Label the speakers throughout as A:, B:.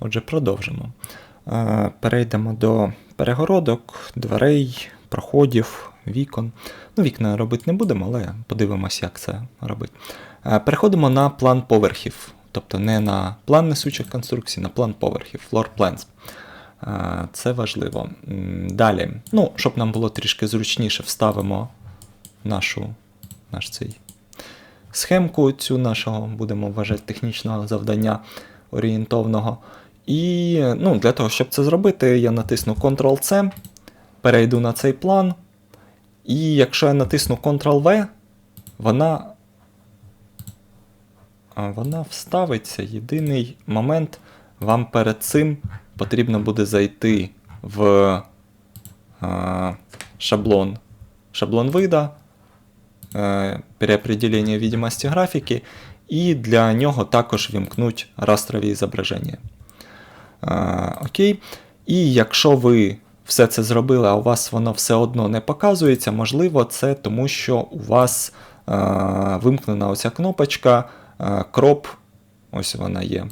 A: Отже, продовжимо. Е, Перейдемо до перегородок, дверей, проходів, вікон. Ну, вікна робити не будемо, але подивимося, як це робити. Е, Переходимо на план поверхів, тобто не на план несучих конструкцій, на план поверхів, floor plans. Е, Це важливо. Далі, ну, щоб нам було трішки зручніше, вставимо нашу, наш цей схемку цю нашого, будемо вважати, технічного завдання орієнтовного. І ну, для того, щоб це зробити, я натисну Ctrl-C, перейду на цей план. І якщо я натисну Ctrl-V, вона, вона вставиться. Єдиний момент, вам перед цим потрібно буде зайти в а, шаблон, шаблон вида, е, переопределення видимості графіки, і для нього також вімкнуть растрові зображення. Е, Окей. І якщо ви все це зробили, а у вас воно все одно не показується, можливо, це тому, що у вас е, вимкнена оця кнопочка е, Crop, ось вона є.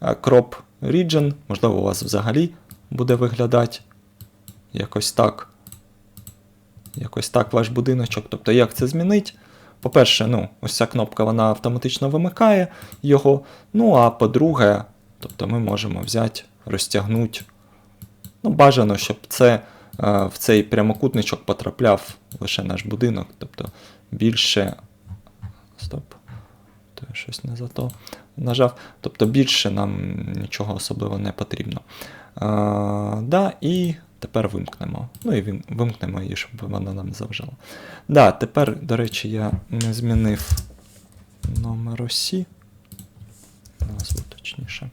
A: Crop Region, можливо, у вас взагалі буде виглядати якось так. Якось так ваш будиночок. Тобто, як це змінить? По-перше, ну, ось ця кнопка вона автоматично вимикає його. Ну, а по-друге, тобто ми можемо взяти, розтягнути. Ну, бажано, щоб це, е, в цей прямокутничок потрапляв лише наш будинок. Тобто більше. Стоп. То я щось не за то нажав. Тобто більше нам нічого особливо не потрібно. А, да, і тепер вимкнемо. Ну і вимкнемо її, щоб вона нам заважала. Да, тепер, до речі, я не змінив номер осі. Назву точніше.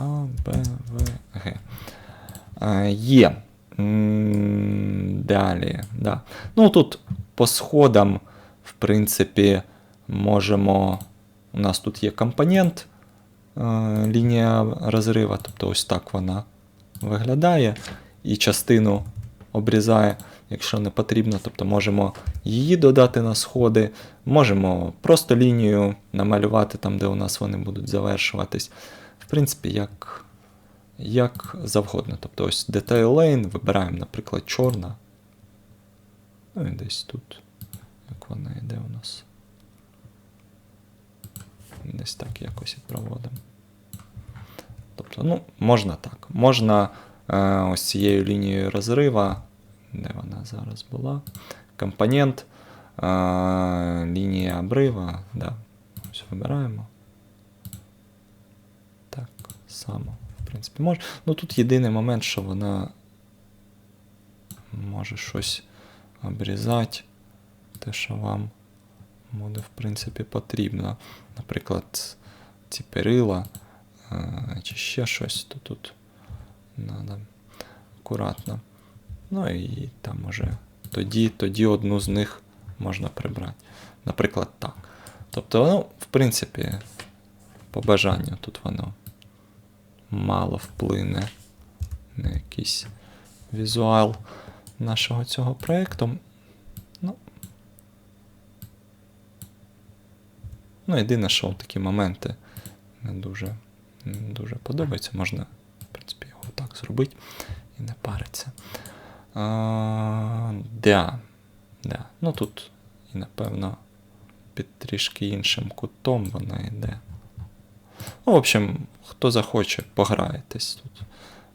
A: А, Б, В, Г. Є. Далі. Да. Ну, тут по сходам, в принципі, можемо. У нас тут є компонент, е, лінія розрива, тобто ось так вона виглядає. І частину обрізає, якщо не потрібно. Тобто можемо її додати на сходи, можемо просто лінію намалювати там, де у нас вони будуть завершуватись. В принципі, як, як завгодно. Тобто ось Detail Lane вибираємо, наприклад, чорна. Ну і десь тут. Як вона йде у нас. Десь так якось і проводимо. Тобто, ну, можна так. Можна е, ось цією лінією розрива, де вона зараз була, компонент, е, лінія обрива, да, ось вибираємо. Само, в принципі, може. Ну тут єдиний момент, що вона може щось обрізати, те, що вам буде, в принципі, потрібно. Наприклад, ці перила е, чи ще щось, то тут треба акуратно. Ну і там уже тоді, тоді одну з них можна прибрати. Наприклад, так. Тобто, ну, в принципі, по бажанню тут воно мало вплине на якийсь візуал нашого цього проєкту. Ну, ну, єдине, що такі моменти не дуже, не дуже подобаються. Можна, в принципі, його так зробити і не париться. А, да, да. Ну тут, і напевно, під трішки іншим кутом вона йде. Ну, в общем, хто захоче, пограєтесь тут.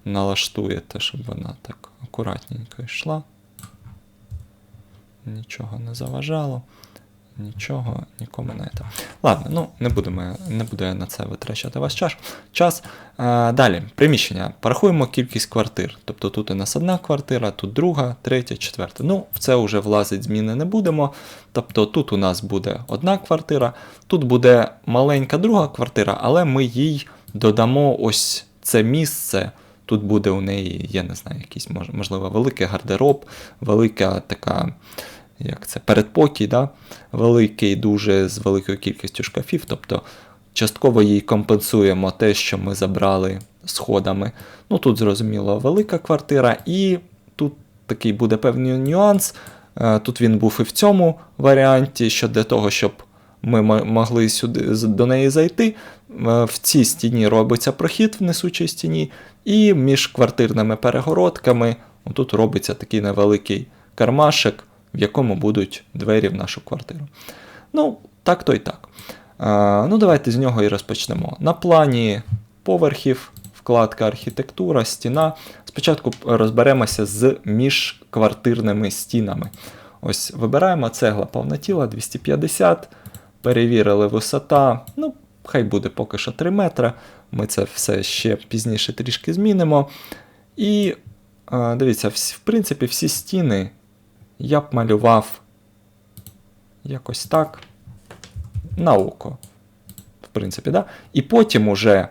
A: Налаштуєте, щоб вона так акуратненько йшла. Нічого не заважало. Нічого нікому не це. Ладно, ну не будемо, не буду на це витрачати ваш час. час. А, далі, приміщення. Порахуємо кількість квартир. Тобто тут у нас одна квартира, тут друга, третя, четверта. Ну, в це вже влазить зміни не будемо. Тобто тут у нас буде одна квартира, тут буде маленька друга квартира, але ми їй додамо ось це місце. Тут буде у неї, я не знаю, якийсь, можливо, великий гардероб, велика така як це, передпокій, да? великий, дуже з великою кількістю шкафів. Тобто частково їй компенсуємо те, що ми забрали сходами. Ну тут, зрозуміло, велика квартира, і тут такий буде певний нюанс. Е, Тут він був і в цьому варіанті, що для того, щоб ми могли сюди до неї зайти. Е, В цій стіні робиться прохід в несучій стіні, і між квартирними перегородками тут робиться такий невеликий кармашек, в якому будуть двері в нашу квартиру. Ну, так то й так. Ну, давайте з нього і розпочнемо. На плані поверхів, вкладка архітектура, стіна. Спочатку розберемося з міжквартирними стінами. Ось вибираємо цегла повнотіла 250, перевірили висота. Ну, хай буде поки що 3 метри. Ми це все ще пізніше трішки змінимо. І дивіться, в принципі, всі стіни я б малював якось так на око. В принципі, да? І потім уже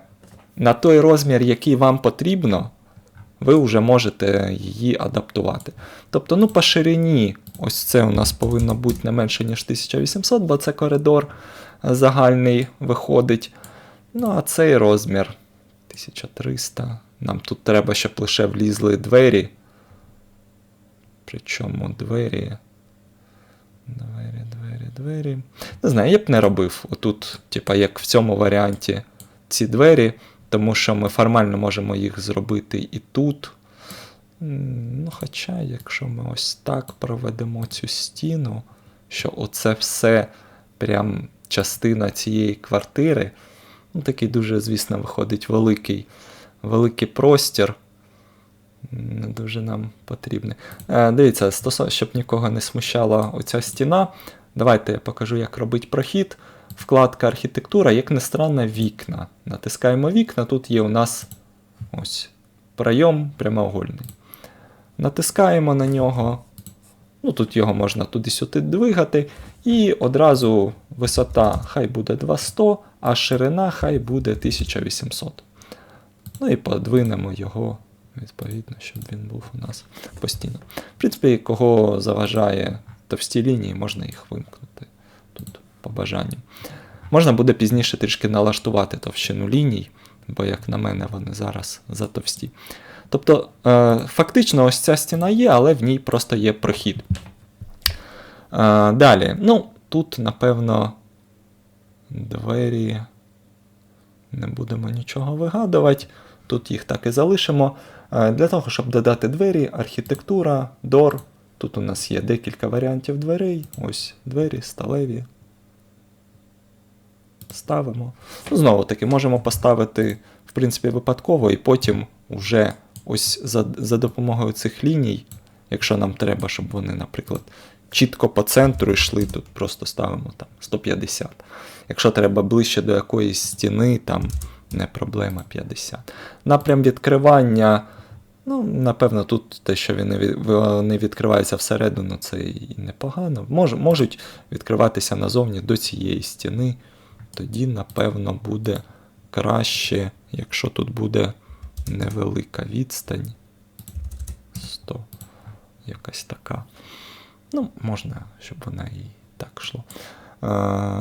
A: на той розмір, який вам потрібно, ви вже можете її адаптувати. Тобто, ну, по ширині, ось це у нас повинно бути не менше, ніж 1800, бо це коридор загальний виходить. Ну, а цей розмір 1300. Нам тут треба, щоб лише влізли двері. Причому двері. Двері, двері, двері. Не знаю, я б не робив отут, типа, як в цьому варіанті, ці двері, тому що ми формально можемо їх зробити і тут. Ну, хоча, якщо ми ось так проведемо цю стіну, що оце все прям частина цієї квартири, ну, такий дуже, звісно, виходить великий, великий простір. Не дуже нам потрібний. Е, дивіться, стосовно, щоб нікого не смущала оця стіна. Давайте я покажу, як робить прохід. Вкладка архітектура, як не странно, вікна. Натискаємо вікна, тут є у нас ось прийом прямоугольний. Натискаємо на нього. Ну, тут його можна туди-сюди двигати. І одразу висота хай буде 200, а ширина хай буде 1800. Ну і подвинемо його відповідно, щоб він був у нас постійно. В принципі, кого заважає товсті лінії, можна їх вимкнути тут по бажанню. Можна буде пізніше трішки налаштувати товщину ліній, бо, як на мене, вони зараз затовсті. Тобто, е, фактично, ось ця стіна є, але в ній просто є прохід. Е, далі, ну, тут, напевно, двері. Не будемо нічого вигадувати. Тут їх так і залишимо. Е, Для того, щоб додати двері, архітектура, дор. Тут у нас є декілька варіантів дверей. Ось двері, сталеві. Ставимо. Ну, Знову таки, можемо поставити, в принципі, випадково, і потім вже ось за, за допомогою цих ліній, якщо нам треба, щоб вони, наприклад, чітко по центру йшли, тут просто ставимо там 150. Якщо треба ближче до якоїсь стіни, там не проблема 50. Напрям відкривання. Ну, напевно, тут те, що вони від- вони відкриваються всередину, це і непогано. Мож, можуть відкриватися назовні до цієї стіни. Тоді, напевно, буде краще, якщо тут буде невелика відстань. 100. Якась така. Ну, можна, щоб вона і так йшло. Е,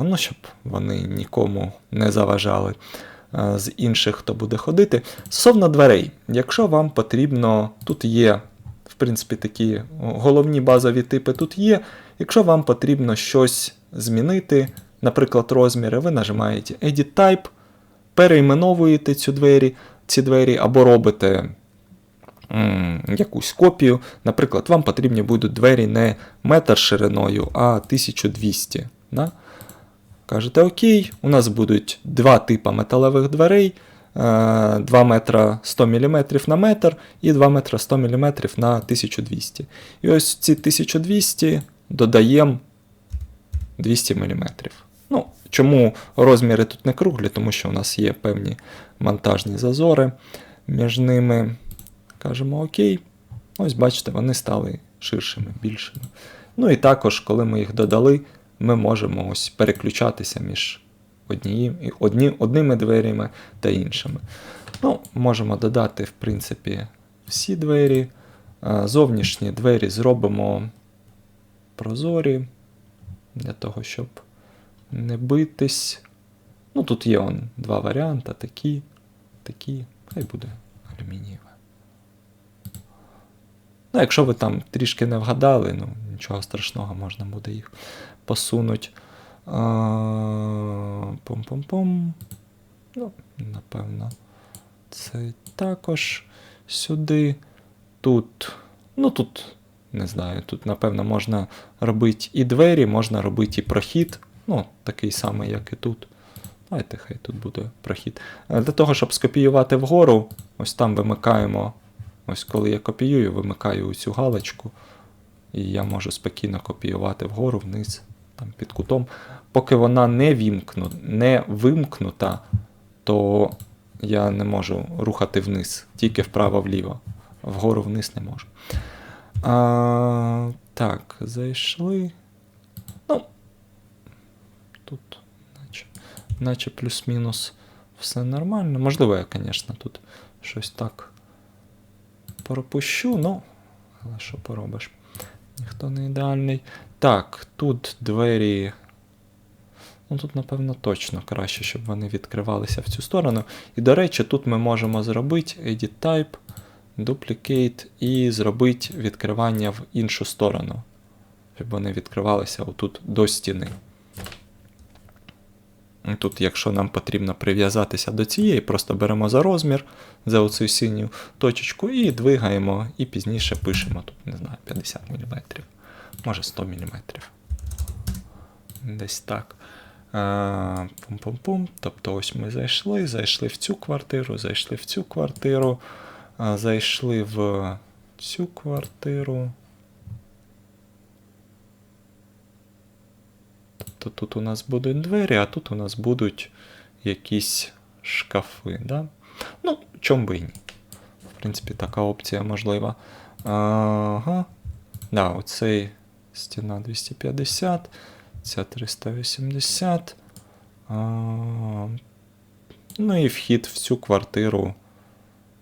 A: ну, щоб вони нікому не заважали з інших, хто буде ходити. Стосовно дверей, якщо вам потрібно, тут є, в принципі, такі головні базові типи тут є. Якщо вам потрібно щось змінити, наприклад, розміри, ви нажимаєте Edit Type, перейменовуєте цю двері, ці двері або робите якусь копію. Наприклад, вам потрібні будуть двері не метр шириною, а 1200. Да? Кажете, окей, у нас будуть два типи металевих дверей. е, 2 метра 100 мм на метр і 2 метра 100 мм на 1200. І ось ці 1200 додаємо 200 мм. Ну, чому розміри тут не круглі? Тому що у нас є певні монтажні зазори між ними. Кажемо окей. Ось бачите, вони стали ширшими, більшими. Ну і також, коли ми їх додали, ми можемо ось переключатися між одні, одні, одними дверями та іншими. Ну, можемо додати, в принципі, всі двері. Е, Зовнішні двері зробимо прозорі, для того, щоб не битись. Ну, тут є он, два варіанти, такі, такі, хай буде алюмінієве. Ну, якщо ви там трішки не вгадали, ну нічого страшного, можна буде їх посунути Пум-пум-пум. Ну, напевно, це також сюди. Тут. Ну тут, не знаю, тут, напевно, можна робити і двері, можна робити і прохід. Ну, такий самий, як і тут. Давайте, хай тут буде прохід. Для того, щоб скопіювати вгору, ось там вимикаємо. Ось коли я копіюю, вимикаю цю галочку. І я можу спокійно копіювати вгору, вниз, там під кутом. Поки вона не, вімкну, не вимкнута, то я не можу рухати вниз, тільки вправо-вліво. Вгору вниз не можу. А, так, зайшли. Ну, тут, наче, наче плюс-мінус все нормально. Можливо, я, звісно, тут щось так пропущу, ну, але що поробиш? Ніхто не ідеальний. Так, тут двері. Ну тут, напевно, точно краще, щоб вони відкривалися в цю сторону. І, до речі, тут ми можемо зробити Edit Type, Duplicate і зробити відкривання в іншу сторону. Щоб вони відкривалися отут до стіни. Тут, якщо нам потрібно прив'язатися до цієї, просто беремо за розмір, за оцю синю точечку і двигаємо, і пізніше пишемо тут, не знаю, 50 мм, може 100 мм. Десь так. Пум-пум-пум. Тобто ось ми зайшли, зайшли в цю квартиру, зайшли в цю квартиру, зайшли в цю квартиру. Тобто тут у нас будуть двері, а тут у нас будуть якісь шкафи. Да? Ну, чом би і ні. В принципі, така опція можлива. Ага. Да, оцей стіна 250, ця 380. А, ну і вхід в цю квартиру.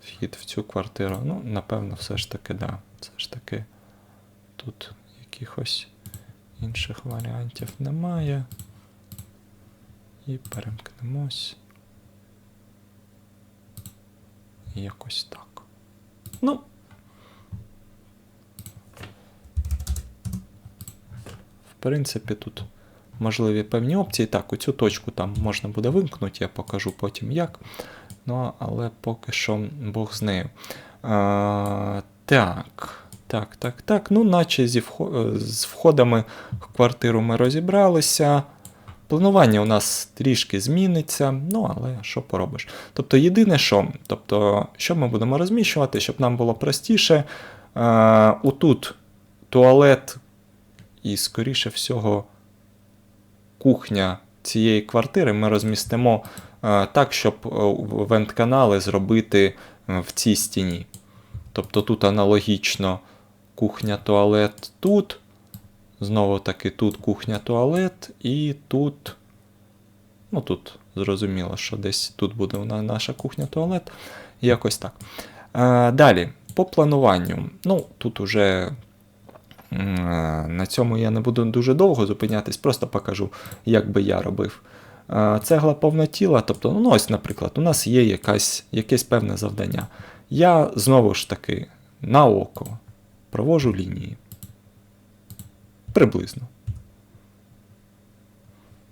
A: Вхід в цю квартиру. Ну, напевно, все ж таки, да. Все ж таки тут якихось інших варіантів немає. І перемкнемось. Якось так. Ну. В принципі, тут можливі певні опції. Так, оцю точку там можна буде вимкнути, я покажу потім як. Ну, але поки що Бог з нею. А, так. Так, так, так. Ну, наче зі е, з входами в квартиру ми розібралися. Планування у нас трішки зміниться, ну але що поробиш. Тобто, єдине, що, тобто, що ми будемо розміщувати, щоб нам було простіше. Е, отут туалет і, скоріше всього, кухня цієї квартири ми розмістимо е, так, щоб е, вент-канали зробити в цій стіні. Тобто тут аналогічно кухня, туалет тут. Знову таки тут кухня, туалет, і тут. Ну, тут зрозуміло, що десь тут буде наша кухня, туалет. Якось так. Е, далі, по плануванню. Ну, тут уже на цьому я не буду дуже довго зупинятись, просто покажу, як би я робив. Цегла повнотіла, тобто, ну ось, наприклад, у нас є якась, якесь певне завдання. Я знову ж таки на око провожу лінії. Приблизно.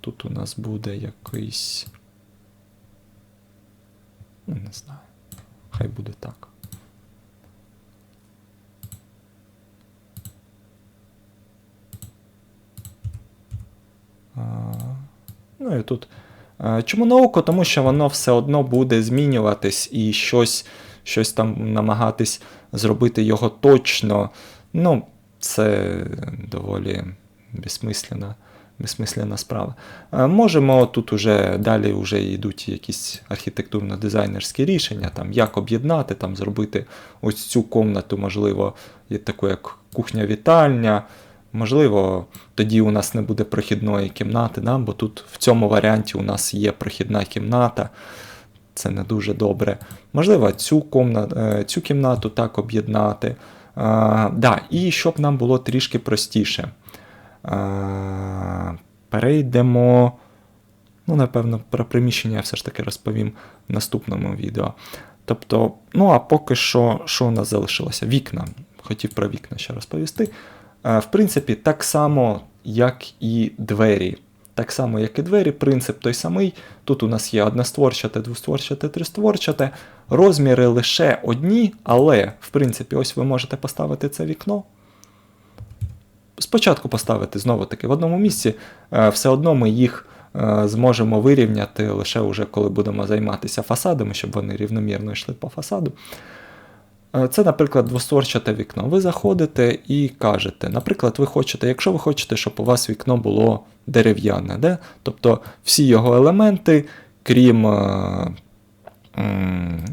A: Тут у нас буде якийсь. Ну, не знаю. Хай буде так. Ну і тут. Чому на? Тому що воно все одно буде змінюватись і щось, щось там намагатись зробити його точно. Ну, це доволі безсмислена, безсмислена справа. Можемо тут уже далі вже йдуть якісь архітектурно-дизайнерські рішення, там, як об'єднати, там, зробити ось цю комнату, можливо, таку як кухня-вітальня. Можливо, тоді у нас не буде прохідної кімнати, да? бо тут в цьому варіанті у нас є прохідна кімната. Це не дуже добре. Можливо, цю, комнату, цю кімнату так об'єднати. А, да, І щоб нам було трішки простіше. А, перейдемо. Ну, напевно, про приміщення я все ж таки розповім в наступному відео. Тобто, ну а поки що, що у нас залишилося? Вікна. Хотів про вікна ще розповісти. Е, В принципі, так само, як і двері. Так само, як і двері, принцип той самий. Тут у нас є одностворчате, двостворчате, тристворчате. Розміри лише одні, але, в принципі, ось ви можете поставити це вікно. Спочатку поставити знову таки в одному місці, е, все одно ми їх е, зможемо вирівняти лише уже коли будемо займатися фасадами, щоб вони рівномірно йшли по фасаду. Е, Це, наприклад, двостворчате вікно. Ви заходите і кажете, наприклад, ви хочете, якщо ви хочете, щоб у вас вікно було дерев'яне, де? тобто всі його елементи, крім, е,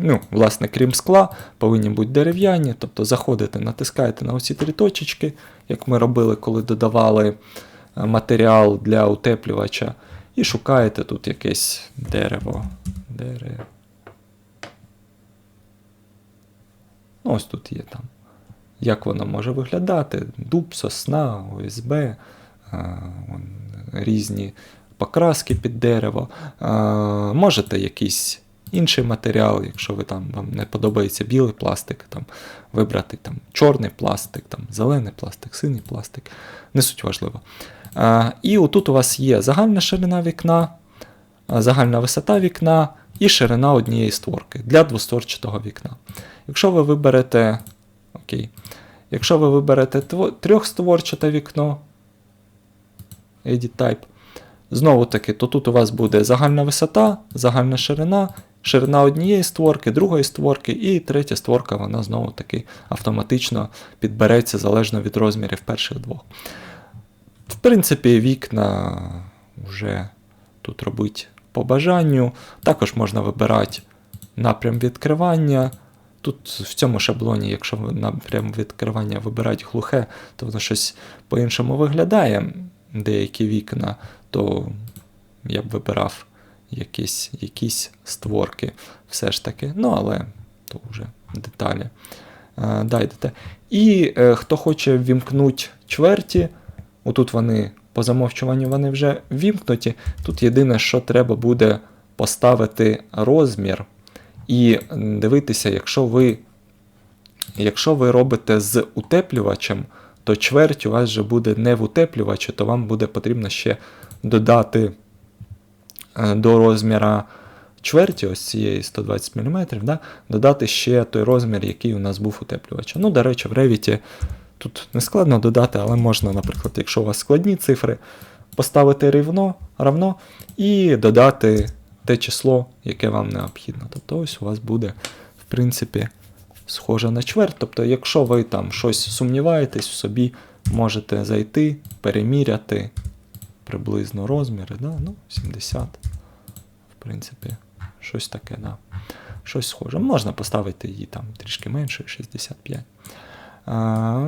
A: ну, власне, крім скла, повинні бути дерев'яні. Тобто заходите, натискаєте на оці три точечки, як ми робили, коли додавали е, матеріал для утеплювача, і шукаєте тут якесь дерево. Дерево. Ну, ось тут є там. Як воно може виглядати? Дуб, сосна, ОСБ, е, різні покраски під дерево. Е, можете якийсь інший матеріал, якщо ви там вам не подобається білий пластик, там, вибрати там, чорний пластик, там, зелений пластик, синій пластик. Не суть важливо. Е, і отут у вас є загальна ширина вікна, загальна висота вікна і ширина однієї створки для двостворчатого вікна. Якщо ви виберете. Окей. Якщо ви виберете трьохстворчате вікно, Edit Type, знову таки, то тут у вас буде загальна висота, загальна ширина, ширина однієї створки, другої створки, і третя створка, вона знову таки автоматично підбереться залежно від розмірів перших двох. В принципі, вікна вже тут робить по бажанню. Також можна вибирати напрям відкривання. Тут в цьому шаблоні, якщо напрям відкривання вибирати глухе, то воно щось по-іншому виглядає. Деякі вікна, то я б вибирав якісь, якісь створки все ж таки. Ну, але то вже деталі. Е, дайдете. І е, хто хоче ввімкнути чверті, отут вони по замовчуванню вони вже ввімкнуті. Тут єдине, що треба буде поставити розмір і дивитися, якщо ви, якщо ви робите з утеплювачем, то чверть у вас вже буде не в утеплювачі, то вам буде потрібно ще додати е, до розміра чверті, ось цієї 120 мм, да, додати ще той розмір, який у нас був утеплювача. Ну, до речі, в Revit тут не складно додати, але можна, наприклад, якщо у вас складні цифри, поставити рівно, равно і додати те число, яке вам необхідно. Тобто ось у вас буде, в принципі, схоже на чверть. Тобто, якщо ви там щось сумніваєтесь в собі, можете зайти, переміряти приблизно розміри, да? ну, 70, в принципі, щось таке, да. щось схоже. Можна поставити її там трішки менше, 65.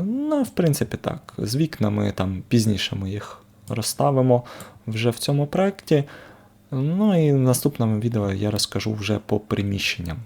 A: Ну, в принципі, так. З вікнами там пізніше ми їх розставимо вже в цьому проєкті. Ну і в наступному відео я розкажу вже по приміщенням.